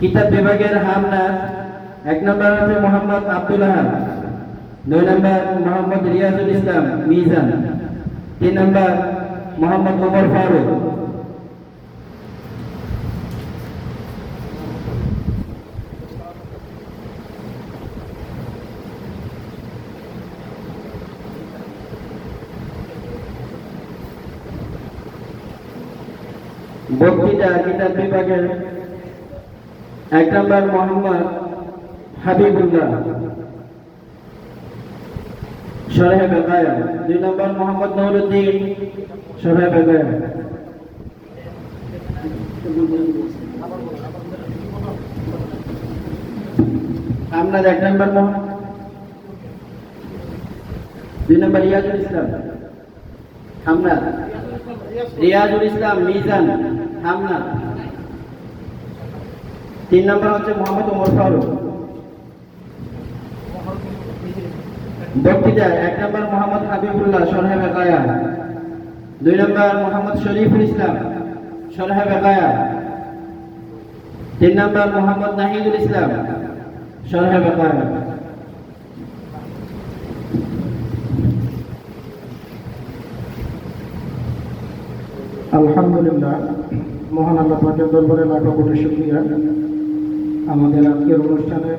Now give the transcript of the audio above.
কিতাব বিভাগের হামলার এক নম্বর হচ্ছে মোহাম্মদ আব্দুল দুই নম্বর মোহাম্মদ রিয়াজুল ইসলাম মিজান, তিন নম্বর মোহাম্মদ ওমর ফারুক। বক্তৃতা কিতাব বিভাগের এক নম্বর মোহাম্মদ হাবিবুল্লাহ। সরহে বেকায়া। দুই নম্বর মোহাম্মদ নুরুদ্দিন, সরহে বেকায়া। আপনার এক নম্বর মোহাম্মদ। দুই নম্বর রিয়াজুল ইসলাম। আপনার রিয়াজুল ইসলাম, মিজান, হামনা। তিন নম্বর হচ্ছে মোহাম্মদ ওমর ফারুক। বক্তৃতা, এক নম্বর মোহাম্মদ হাবিবুল্লাহ সরহেব কায়া দুই নম্বর মোহাম্মদ শরীফুল ইসলাম সরহেব কায়া তিন নম্বর মোহাম্মদ নাহিদুল ইসলাম সরহেব কায়া আলহামদুলিল্লাহ মহান আল্লাহ পাকের দরবারে লাখো কোটি শুক্রিয়া। আমাদের আজকের অনুষ্ঠানে